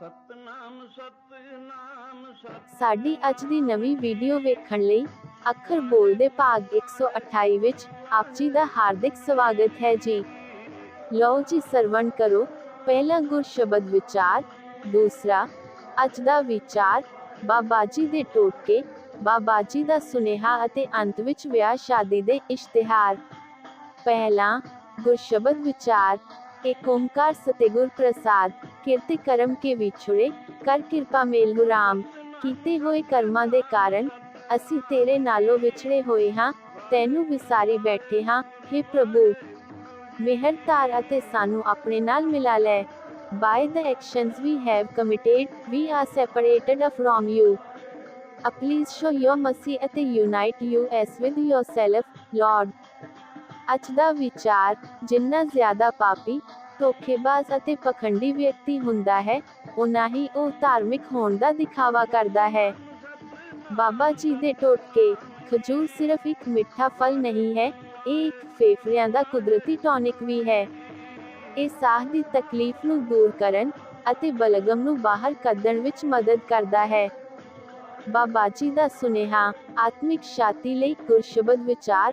ਸਤਨਾਮ ਸਾਡੀ ਅੱਜ ਦੀ ਨਵੀਂ ਵੀਡੀਓ ਵੇਖਣ ਲਈ ਅੱਖਰ ਬੋਲਦੇ ਭਾਗ 128 ਵਿੱਚ ਆਪ ਜੀ ਦਾ ਹਾਰਦਿਕ ਸਵਾਗਤ ਹੈ ਜੀ। ਲਓ ਜੀ, ਸਰਵਣ ਕਰੋ। ਪਹਿਲਾ ਗੁਰ ਸ਼ਬਦ ਵਿਚਾਰ, ਦੂਸਰਾ, ਅੱਜ ਦਾ ਵਿਚਾਰ, ਬਾਬਾ ਜੀ ਦੇ ਟੋਟਕੇ, ਬਾਬਾ ਜੀ ਦਾ ਸੁਨੇਹਾ ਅਤੇ ਅੰਤ ਵਿੱਚ ਵਿਆਹ ਸ਼ਾਦੀ ਦੇ ਇਸ਼ਤਿਹਾਰ। ਪਹਿਲਾ ਗੁਰ ਸ਼ਬਦ ਵਿਚਾਰ ਏਕ ਓੰਕਾਰ ਸਤਿਗੁਰ ਪ੍ਰਸਾਦ ਕਿਰਤਿ ਕਰਮ ਕੇ ਵਿਛੁੜੇ ਕਰ ਕਿਰਪਾ ਮੇਲੁ ਰਾਮ ਕੀਤੇ ਹੋਏ ਕਰਮਾਂ ਦੇ ਕਾਰਨ ਅਸੀਂ ਤੇਰੇ ਨਾਲੋਂ ਵਿਛੜੇ ਹੋਏ ਹਾਂ ਤੈਨੂੰ ਵਿਸਾਰੀ ਬੈਠੇ ਹਾਂ हे ਪ੍ਰਭੂ ਮਿਹਰ ਧਾਰ ਅਤੇ ਸਾਨੂੰ ਆਪਣੇ ਨਾਲ ਮਿਲਾ ਲੈ by the actions we have committed we are separated from you Uh, please show your mercy ਅਤੇ unite us with yourself lord ਅੱਜ ਦਾ ਵਿਚਾਰ ਜਿੰਨਾ ਜ਼ਿਆਦਾ ਪਾਪੀ, ਧੋਖੇਬਾਜ਼ ਅਤੇ ਪਖੰਡੀ ਵਿਅਕਤੀ ਹੁੰਦਾ ਹੈ ਉਨਾ ਹੀ ਉਹ ਧਾਰਮਿਕ ਹੋਣ ਦਾ ਦਿਖਾਵਾ ਕਰਦਾ ਹੈ। ਬਾਬਾ ਜੀ ਦੇ ਟੋਟਕੇ, ਖਜੂਰ ਸਿਰਫ ਇੱਕ ਮਿੱਠਾ ਫਲ ਨਹੀਂ ਹੈ, ਇਹ ਇੱਕ ਫੇਫੜਿਆਂ ਦਾ ਕੁਦਰਤੀ ਟੌਨਿਕ ਵੀ ਹੈ। ਇਹ ਸਾਹ ਦੀ ਤਕਲੀਫ ਨੂੰ ਦੂਰ ਕਰਨ ਅਤੇ ਬਲਗਮ ਨੂੰ ਬਾਹਰ ਕੱਢਣ ਵਿੱਚ ਮਦਦ ਕਰਦਾ ਹੈ। ਬਾਬਾ ਜੀ ਦਾ ਸੁਨੇਹਾ, ਆਤਮਿਕ ਸ਼ਾਂਤੀ ਲਈ ਗੁਰਸ਼ਬਦ ਵਿਚਾਰ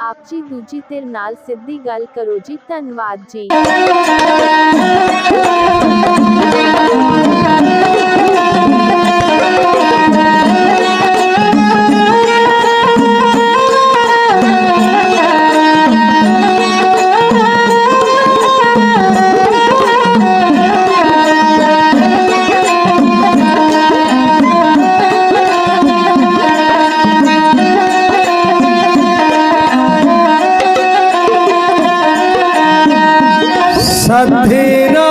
ਆਪ ਜੀ ਦੂਜੀ ਧਿਰ ਨਾਲ ਸਿੱਧੀ ਗੱਲ ਕਰੋ ਜੀ ਧੰਨਵਾਦ ਜੀ। সাধ্যেরা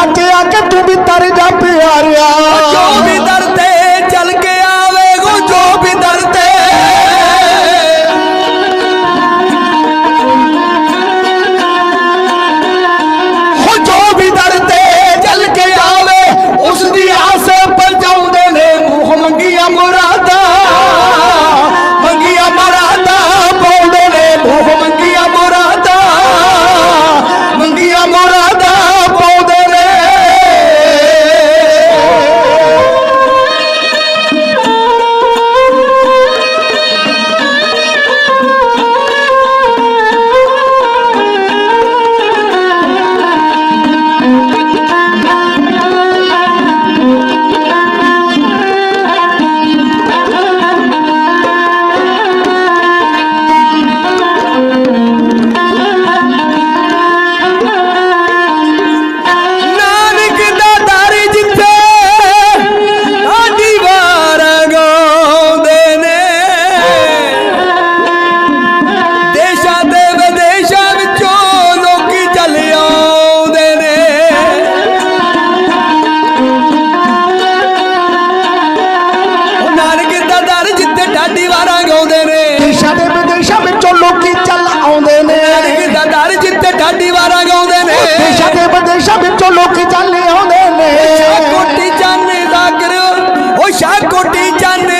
ਆਖਿਆ ਕਿ ਤੂੰ ਵੀ ਤਰ ਜਾ ਪਿਆਰਿਆ। ਜੋ ਵੀ ਯਾਰਾਂ ਗਾਉਂਦੇ ਨੇ। ਦੇਸ਼ਾਂ ਦੇ ਵਿਦੇਸ਼ਾਂ ਵਿੱਚੋਂ ਲੋਕੀ ਚੱਲ ਆਉਂਦੇ ਨੇ। ਦਾ ਦਰ ਜਿੱਤੇ ਢਾਡੀ ਵਾਰਾਂ ਗਾਉਂਦੇ ਨੇ। ਦੇਸ਼ਾਂ ਦੇ ਵਿਦੇਸ਼ਾਂ ਵਿੱਚੋਂ ਲੋਕੀ ਚੱਲ ਆਉਂਦੇ ਨੇ। ਕੋਟੀ ਚਾਨੇ ਦਾ ਕਰੋ ਉਹ ਸ਼ਾ ਕੋਟੀ ਚਾਨੇ